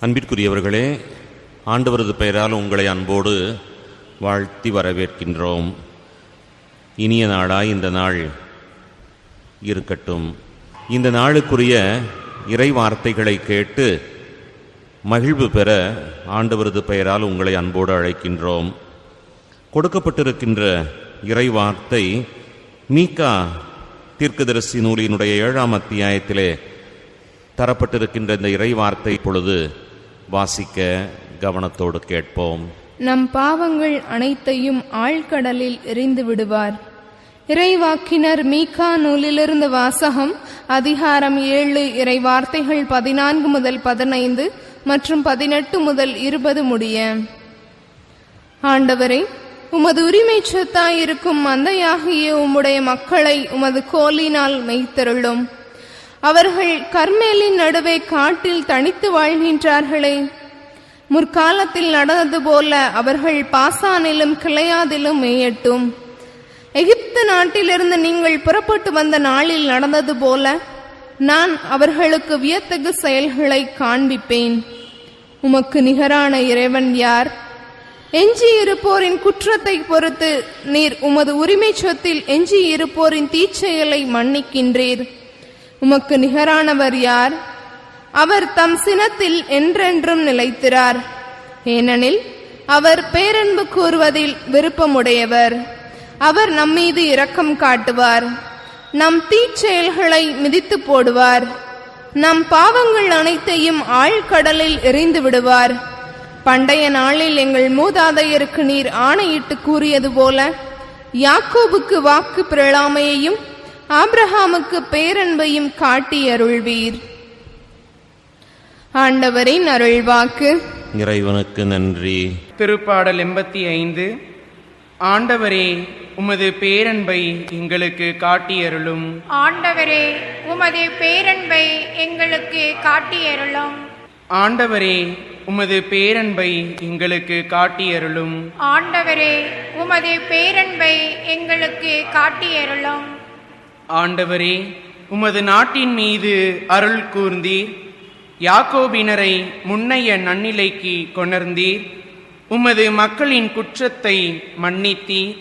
அன்பிற்குரியவர்களே ஆண்டவரது பெயரால் உங்களை அன்போடு வாழ்த்தி வரவேற்கின்றோம். இனிய நாளாய் இந்த நாள் இருக்கட்டும். இந்த நாளுக்குரிய இறை வார்த்தைகளை கேட்டு மகிழ்வு பெற ஆண்டவரது பெயரால் உங்களை அன்போடு அழைக்கின்றோம். கொடுக்கப்பட்டிருக்கின்ற இறை வார்த்தை மீகா தீர்க்கதரிசி நூலினுடைய ஏழாம் அத்தியாயத்திலே தரப்பட்டிருக்கின்ற இந்த இறை வார்த்தை பொழுது வாசிக்க கவனத்தோடு கேட்போம். நம் பாவங்கள் அனைத்தையும் ஆழ்கடலில் எரிந்து விடுவார். இறைவாக்கினர் மீகா நூலிலிருந்து வாசகம் அதிகாரம் ஏழு இறை வார்த்தைகள் பதினான்கு முதல் பதினைந்து மற்றும் பதினெட்டு முதல் இருபது முடிய. ஆண்டவரே உமது உரிமை சொத்தாயிருக்கும் மந்தையாகிய உம்முடைய மக்களை உமது கோலினால் மெய்த்தருளும். அவர்கள் கர்மேலின் நடுவே காட்டில் தனித்து வாழ்கின்றார்களே. முற்காலத்தில் நடந்தது போல அவர்கள் பாசானிலும் கிளையாதிலும் மேயட்டும். எகிப்து நாட்டிலிருந்து நீங்கள் புறப்பட்டு வந்த நாளில் நடந்தது போல நான் அவர்களுக்கு வியத்தகு செயல்களை காண்பிப்பேன். உமக்கு நிகரான இறைவன் யார்? எஞ்சி இருப்போரின் குற்றத்தை பொறுத்து நீர் உமது உரிமை சொத்தில் எஞ்சி இருப்போரின் தீச்செயலை மன்னிக்கின்றீர். உமக்கு நிகரானவர் யார்? அவர் தம் சினத்தில் என்றென்றும் நிலைத்திறார் ஏனெனில் அவர் பேரன்பு கூறுவதில் விருப்பமுடையவர். அவர் நம்மீது இரக்கம் காட்டுவார். நம் தீச்செயல்களை மிதித்து போடுவார். நம் பாவங்கள் அனைத்தையும் ஆழ்கடலில் எறிந்து விடுவார். பண்டைய நாளில் எங்கள் மூதாதையருக்கு நீர் ஆணையிட்டு கூறியது போல யாக்கோபுக்கு வாக்கு பிறழாமையையும் ஆபிரகாமுக்கு பேரன்பையும் காட்டி அருள்வீர். ஆண்டவரின் அருள்வாக்கு. இறைவனுக்கு நன்றி. திருப்பாடல் எண்பத்தி ஐந்து. ஆண்டவரே உமது பேரன்பை எங்களுக்கு காட்டியருளும் ஆண்டவரே உமது பேரன்பை எங்களுக்கு காட்டியருளும் ஆண்டவரே உமது பேரன்பை எங்களுக்கு காட்டியருளும் ஆண்டவரே உமது பேரன்பை எங்களுக்கு காட்டியருளும் ஆண்டவரே உமது நாட்டின் மீது அருள் கூர்ந்தீர். யாக்கோபினரை முன்னைய நன்னிலைக்கு கொணர்ந்தீர். உமது மக்களின் குற்றத்தை மன்னித்தீர்.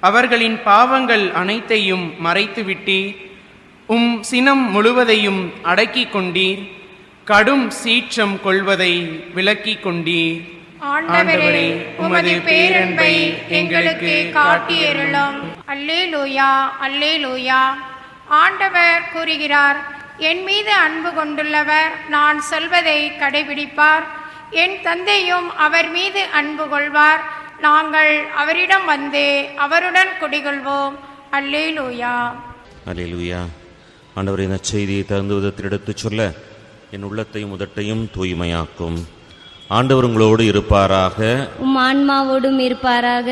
அவர்களின் பாவங்கள் அனைத்தையும் மறைத்துவிட்டீர். உம் சினம் முழுவதையும் அடக்கி கொண்டீர். கடும் சீற்றம் கொள்வதை விலக்கிக் கொண்டீர். ஆண்டவரே உமது பேரன்பை எங்களுக்கு காட்டியருளும். அல்லே லூயா அல்லே லூயா ஆண்டவர் கூறுகிறார் என் மீது அன்பு கொண்டுள்ளவர் நான் சொல்வதை கடைபிடிப்பார். என் தந்தையும் அவர் மீது அன்பு கொள்வார். நாங்கள் அவரிடம் வந்து அவருடன் குடிகொள்வோம். அல்லேலூயா. அலையிலுயா ஆண்டவரின் நற்செய்தியை திறந்து விதத்தில் எடுத்துச் சொல்ல என் உள்ளத்தையும் உதட்டையும் தூய்மையாக்கும். ஆண்டவர் உங்களோடு இருப்பாராக. உம் ஆன்மாவோடும் இருப்பாராக.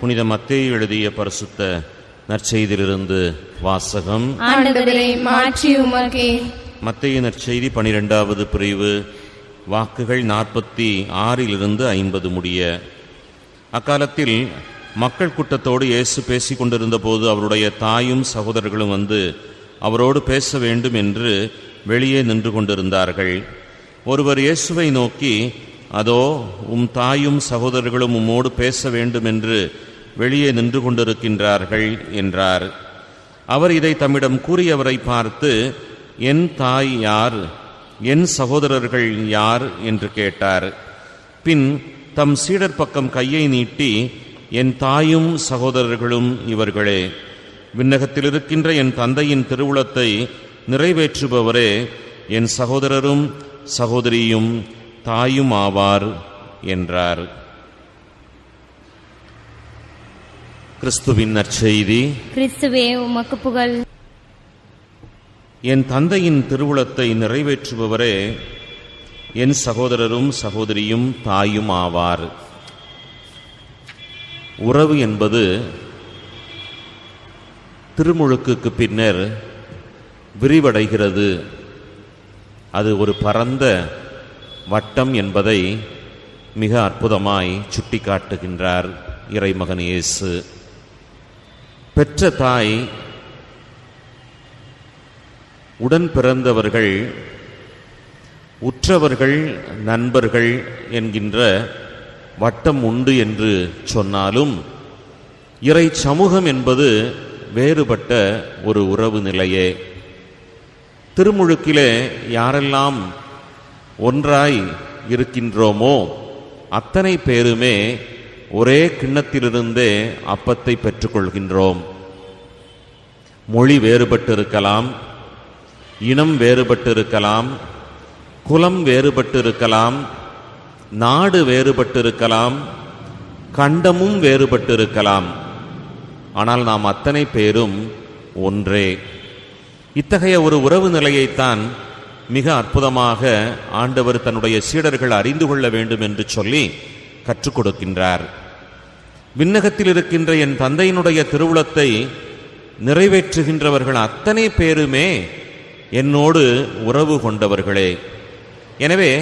புனித மத்தேயு எழுதிய பரிசுத்த நற்செய்தியிலிருந்து வாசகம். மாற்றி உமக்கே. மத்தேயு நற்செய்தி பனிரெண்டாவது பிரிவு வாக்குகள் நாற்பத்தி ஆறிலிருந்து ஐம்பது முடிய. அக்காலத்தில் மக்கள் கூட்டத்தோடு இயேசு பேசிக் கொண்டிருந்த போது அவருடைய தாயும் சகோதரர்களும் வந்து அவரோடு பேச வேண்டும் என்று வெளியே நின்று கொண்டிருந்தார்கள். ஒருவர் இயேசுவை நோக்கி அதோ உம் தாயும் சகோதரர்களும் உம்மோடு பேச வேண்டும் என்று வெளியே நின்று கொண்டிருக்கின்றார்கள் என்றார். அவர் இதை தம்மிடம் கூறியவரை பார்த்து என் தாய் யார்? என் சகோதரர்கள் யார்? என்று கேட்டார். பின் தம் சீடர் பக்கம் கையை நீட்டி என் தாயும் சகோதரர்களும் இவர்களே விண்ணகத்தில் இருக்கின்ற என் தந்தையின் திருவுளத்தை நிறைவேற்றுபவரே என் சகோதரரும் சகோதரியும் தாயும் ஆவார் என்றார். கிறிஸ்துவின் நற்செய்தி. கிறிஸ்துவே உமக்கு புகழ். என் தந்தையின் திருவுளத்தை நிறைவேற்றுபவரே என் சகோதரரும் சகோதரியும் தாயும் ஆவார் உறவு என்பது திருமுழுக்குக்கு பின்னர் விரிவடைகிறது. அது ஒரு பரந்த வட்டம் என்பதை மிக அற்புதமாய் சுட்டிக்காட்டுகின்றார் இறைமகன் இயேசு. பெற்ற தாய் உடன் பிறந்தவர்கள் உற்றவர்கள் நண்பர்கள் என்கின்ற வட்டம் உண்டு என்று சொன்னாலும் இறை சமூகம் என்பது வேறுபட்ட ஒரு உறவு நிலையே. திருமுழுக்கிலே யாரெல்லாம் ஒன்றாய் இருக்கின்றோமோ? அத்தனை பேருமே ஒரே கிண்ணத்திலிருந்தே அப்பத்தை பெற்றுக்கொள்கின்றோம். மொழி வேறுபட்டிருக்கலாம் இனம் வேறுபட்டிருக்கலாம் குலம் வேறுபட்டிருக்கலாம் நாடு வேறுபட்டிருக்கலாம் கண்டமும் வேறுபட்டிருக்கலாம். ஆனால் நாம் அத்தனை பேரும் ஒன்றே. இத்தகைய ஒரு உறவு நிலையைத்தான் மிக அற்புதமாக ஆண்டவர் தன்னுடைய சீடர்கள் அறிந்து கொள்ள வேண்டும் என்று சொல்லி கற்றுக் கொடுக்கின்றார். விண்ணகத்தில் இருக்கின்ற என் தந்தையினுடைய திருவுளத்தை நிறைவேற்றுகின்றவர்கள் அத்தனை பேருமே என்னோடு உறவு கொண்டவர்களே. எனவே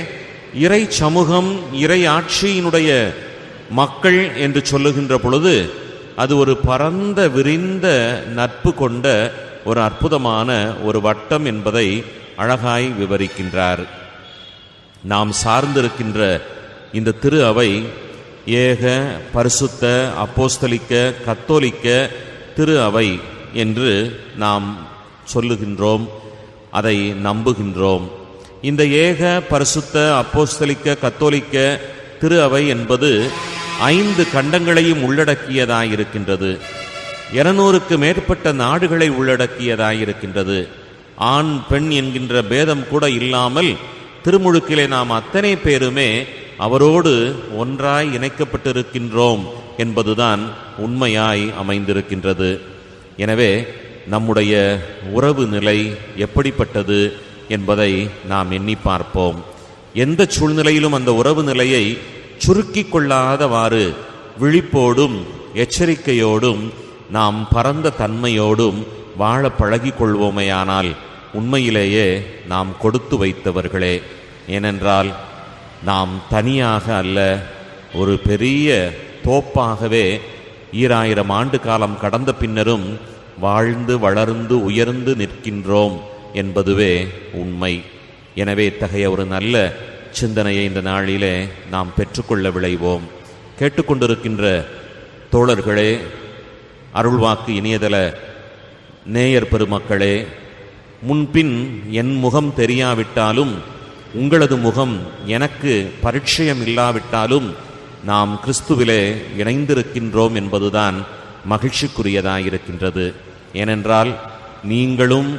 இறை சமூகம் இறை ஆட்சியினுடைய மக்கள் என்று சொல்லுகின்ற பொழுது அது ஒரு பரந்த விரிந்த நட்பு கொண்ட ஒரு அற்புதமான ஒரு வட்டம் என்பதை அழகாய் விவரிக்கின்றார். நாம் சார்ந்திருக்கின்ற இந்த திரு அவை ஏக பரிசுத்த அப்போஸ்தலிக்க கத்தோலிக்க திரு அவை என்று நாம் சொல்லுகின்றோம் அதை நம்புகின்றோம். இந்த ஏக பரிசுத்த அப்போஸ்தலிக்க கத்தோலிக்க திரு அவை என்பது ஐந்து கண்டங்களையும் உள்ளடக்கியதாயிருக்கின்றது. இருநூறுக்கு மேற்பட்ட நாடுகளை உள்ளடக்கியதாயிருக்கின்றது. ஆண் பெண் என்கின்ற பேதம் கூட இல்லாமல் திருமுழுக்கிலே நாம் அத்தனை பேருமே அவரோடு ஒன்றாய் இணைக்கப்பட்டிருக்கின்றோம் என்பதுதான் உண்மையாய் அமைந்திருக்கின்றது. எனவே நம்முடைய உறவு நிலை எப்படிப்பட்டது என்பதை நாம் எண்ணி பார்ப்போம். எந்த சூழ்நிலையிலும் அந்த உறவு நிலையை சுருக்கி கொள்ளாதவாறு விழிப்போடும் எச்சரிக்கையோடும் நாம் பரந்த தன்மையோடும் வாழ பழகிக் கொள்வோமேயானால் உண்மையிலேயே நாம் கொடுத்து வைத்தவர்களே. ஏனென்றால் நாம் தனியாக அல்ல ஒரு பெரிய தோப்பாகவே ஈராயிரம் ஆண்டு காலம் கடந்த பின்னரும் வாழ்ந்து வளர்ந்து உயர்ந்து நிற்கின்றோம் என்பதுவே உண்மை. எனவே இத்தகைய ஒரு நல்ல சிந்தனையை இந்த நாளிலே நாம் பெற்றுக்கொள்ள விளைவோம் கேட்டுக்கொண்டிருக்கின்ற தோழர்களே அருள்வாக்கு இணையதள நேயர் பெருமக்களே முன்பின் என் முகம் தெரியாவிட்டாலும் உங்களது முகம் எனக்கு பரிச்சயம் இல்லாவிட்டாலும் நாம் கிறிஸ்துவிலே இணைந்திருக்கின்றோம் என்பதுதான் மகிழ்ச்சிக்குரியதாயிருக்கின்றது. ஏனென்றால் நீங்களும்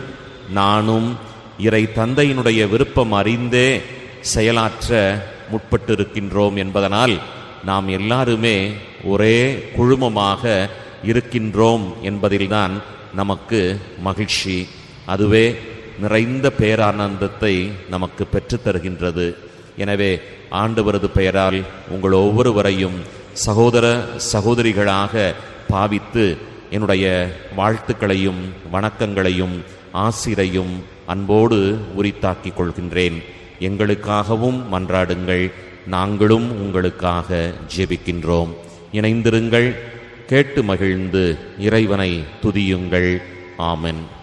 நானும் இறை தந்தையினுடைய விருப்பம் அறிந்தே செயலாற்ற முற்பட்டிருக்கின்றோம் என்பதனால் நாம் எல்லாருமே ஒரே குழுமமாக இருக்கின்றோம் என்பதில்தான் நமக்கு மகிழ்ச்சி அதுவே நிறைந்த பேரானந்தத்தை நமக்கு பெற்றுத் தருகின்றது எனவே ஆண்டவரது பெயரால் உங்கள் ஒவ்வொருவரையும் சகோதர சகோதரிகளாக பாவித்து என்னுடைய வாழ்த்துக்களையும் வணக்கங்களையும் ஆசிரையும் அன்போடு உரித்தாக்கிக் கொள்கின்றேன். எங்களுக்காகவும் மன்றாடுங்கள். நாங்களும் உங்களுக்காக ஜெபிக்கின்றோம். இணைந்திருங்கள். கேட்டு மகிழ்ந்து இறைவனை துதியுங்கள். ஆமென்.